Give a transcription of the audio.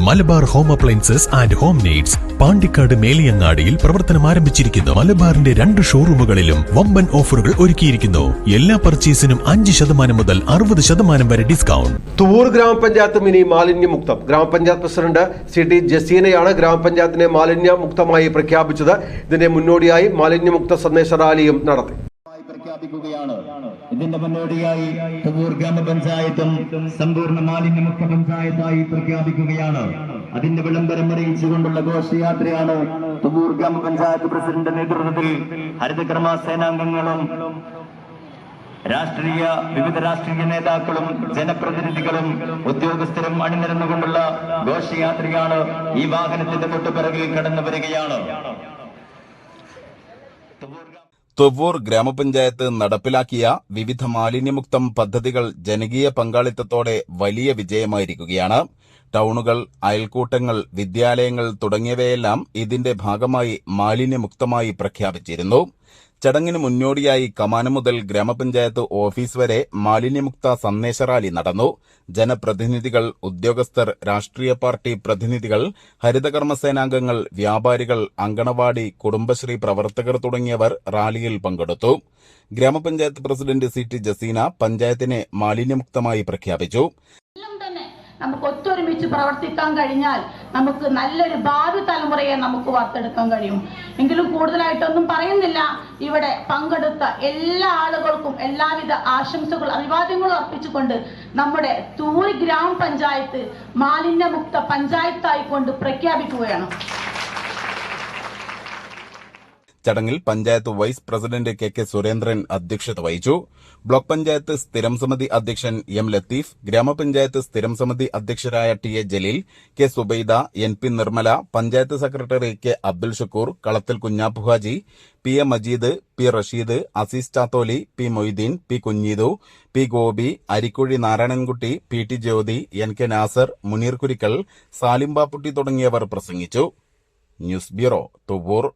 Malabar home appliances and home needs Pandikkad മേലിയങ്ങാടിയിൽ പ്രവർത്തനം ആരംഭിച്ചിരിക്കുന്നു. മലബാറിന്റെ രണ്ട് ഷോറൂമുകളിലും വമ്പൻ ഓഫറുകൾ ഒരുക്കിയിരിക്കുന്നു. എല്ലാ പർച്ചേസിനും അഞ്ച് ശതമാനം മുതൽ അറുപത് ശതമാനം വരെ ഡിസ്കൗണ്ട്. തുവൂർ ഗ്രാമപഞ്ചായത്ത് ഇനി മാലിന്യമുക്തം. ഗ്രാമപഞ്ചായത്ത് പ്രസിഡന്റ് സി ടി ജസീനയാണ് ഗ്രാമപഞ്ചായത്തിനെ മാലിന്യമുക്തമായി പ്രഖ്യാപിച്ചത്. ഇതിന്റെ മുന്നോടിയായി മാലിന്യമുക്ത സന്ദേശ റാലിയും നടത്തി. ായി പ്രഖ്യാപിക്കുകയാണ് ഇതിന്റെ മുന്നോടിയായി തുവൂർ ഗ്രാമപഞ്ചായത്തും സമ്പൂർണ മാലിന്യമുക്ത പഞ്ചായത്തായി പ്രഖ്യാപിക്കുകയാണ്. അതിന്റെ വിളംബരം അറിയിച്ചുകൊണ്ടുള്ള ഘോഷയാത്രയാണ് തുവൂർ ഗ്രാമപഞ്ചായത്ത് പ്രസിഡന്റ് നേതൃത്വത്തിൽ ഹരിതകർമ്മ സേനാംഗങ്ങളും രാഷ്ട്രീയ വിവിധ രാഷ്ട്രീയ നേതാക്കളും ജനപ്രതിനിധികളും ഉദ്യോഗസ്ഥരും അണിനിരന്നുകൊണ്ടുള്ള ഘോഷയാത്രയാണ് ഈ വാഹനത്തിന്റെ തൊട്ടുപിറകിൽ കടന്നു വരികയാണ് തൊവ്വൂർ ഗ്രാമപഞ്ചായത്ത് നടപ്പിലാക്കിയ വിവിധ മാലിന്യമുക്തം പദ്ധതികൾ ജനകീയ പങ്കാളിത്തത്തോടെ വലിയ വിജയമായിരിക്കുകയാണ്. ടൗണുകൾ അയൽക്കൂട്ടങ്ങൾ വിദ്യാലയങ്ങൾ തുടങ്ങിയവയെല്ലാം ഇതിന്റെ ഭാഗമായി മാലിന്യമുക്തമായി പ്രഖ്യാപിച്ചിരുന്നു. ചടങ്ങിന് മുന്നോടിയായി കമാനം മുതൽ ഗ്രാമപഞ്ചായത്ത് ഓഫീസ് വരെ മാലിന്യമുക്ത സന്ദേശ റാലി നടന്നു. ജനപ്രതിനിധികൾ ഉദ്യോഗസ്ഥർ രാഷ്ട്രീയ പാർട്ടി പ്രതിനിധികൾ ഹരിതകർമ്മസേനാംഗങ്ങൾ വ്യാപാരികൾ അങ്കണവാടി കുടുംബശ്രീ പ്രവർത്തകർ തുടങ്ങിയവർ റാലിയിൽ പങ്കെടുത്തു. ഗ്രാമപഞ്ചായത്ത് പ്രസിഡന്റ് സി ടി ജസീന പഞ്ചായത്തിനെ മാലിന്യമുക്തമായി പ്രഖ്യാപിച്ചു. നമുക്ക് ഒത്തൊരുമിച്ച് പ്രവർത്തിക്കാൻ കഴിഞ്ഞാൽ നമുക്ക് നല്ലൊരു ഭാവി തലമുറയെ നമുക്ക് വാർത്തെടുക്കാൻ കഴിയും. എങ്കിലും കൂടുതലായിട്ടൊന്നും പറയുന്നില്ല. ഇവിടെ പങ്കെടുത്ത എല്ലാ ആളുകൾക്കും എല്ലാവിധ ആശംസകൾ അഭിവാദ്യങ്ങളും അർപ്പിച്ചുകൊണ്ട് നമ്മുടെ തൂരി ഗ്രാമപഞ്ചായത്ത് മാലിന്യമുക്ത പഞ്ചായത്തായിക്കൊണ്ട് പ്രഖ്യാപിക്കുകയാണ്. ചടങ്ങിൽ panchayat vice president K K Surendran അധ്യക്ഷത വഹിച്ചു. ബ്ലോക്ക് പഞ്ചായത്ത് സ്ഥിരം സമിതി അധ്യക്ഷൻ എം ലത്തീഫ് ഗ്രാമപഞ്ചായത്ത് സ്ഥിരം സമിതി അധ്യക്ഷരായ T A Jaleel K Subaida N P Nirmala panchayat secretary K Abdul Shakkoor Kalathil Kunhappuhaji P A Majeed P Rasheed Azeez Chatholi P Moideen P Kunheedu P Gopi Arikkuzhi Narayanankutty P T Jyothi N K Nasar Muneer Kurikkal Salimbapputty തുടങ്ങിയവർ പ്രസംഗിച്ചു. News bureau Thuvur